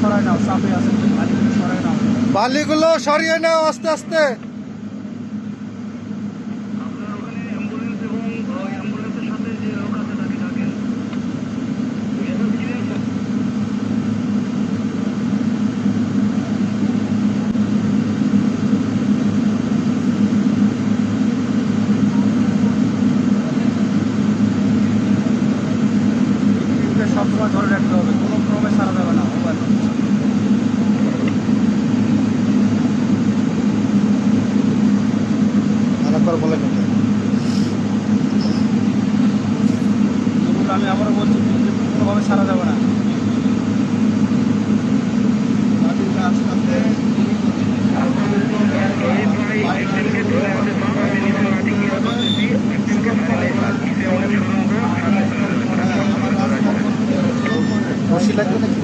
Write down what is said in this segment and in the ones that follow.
সরাই নাও। বালিগুলো সরিয়ে নাও আস্তে আস্তে। আরেকবার বলে যেগুলো আমি আবারও বলছি কোনোভাবে সারা যাবে না। এই প্রায় একদিনকে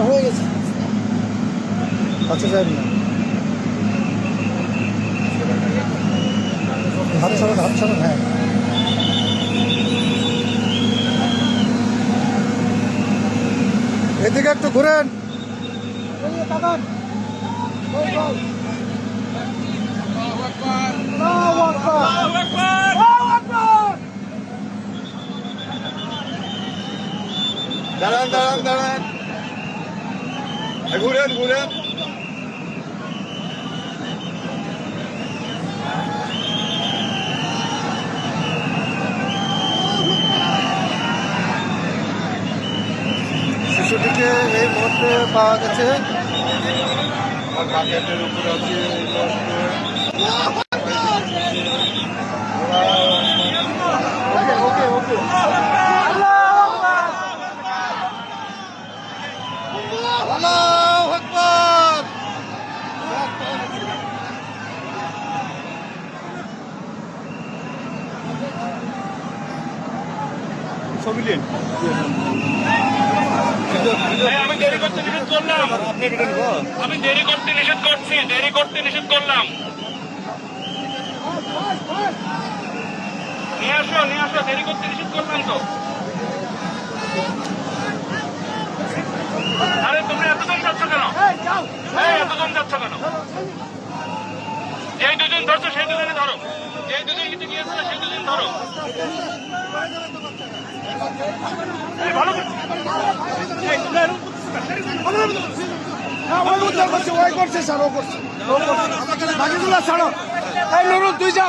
হ্যাঁ, হয়ে গেছে। কাছে যাবেন না। হাত ছাড়ান হাত ছাড়ান হ্যাঁ। এদিকে একটু ঘুরেন। দাঁড়ান দাঁড়ান দাঁড়ান। ঘুরেন ঘুরেন। শিশুটিকে এই মুহূর্তে পাওয়া গেছে। আর বাকেটের উপর আছে ছবি নিন আমি দেরি করতে নিষেধ করলাম। আমি দেরি করতে নিষেধ করছি দেরি করতে নিষেধ করলাম। নিয়ে আসো নিয়ে আসো দেরি করতে নিষেধ করলাম তো। আরে তোমরা এতজন যাচ্ছ কেন? এই, এতজন যাচ্ছ কেন? যেই দুজন ধরছো সেই দুজনে ধরো। যেই দুজন কিন্তু গিয়েছিল সেই দুজন ধরো। এই, ভালো করে- এই, তোমরা এরকম করতেছো বাকিগুলো ছাড়ো এই নুরুল তুই যা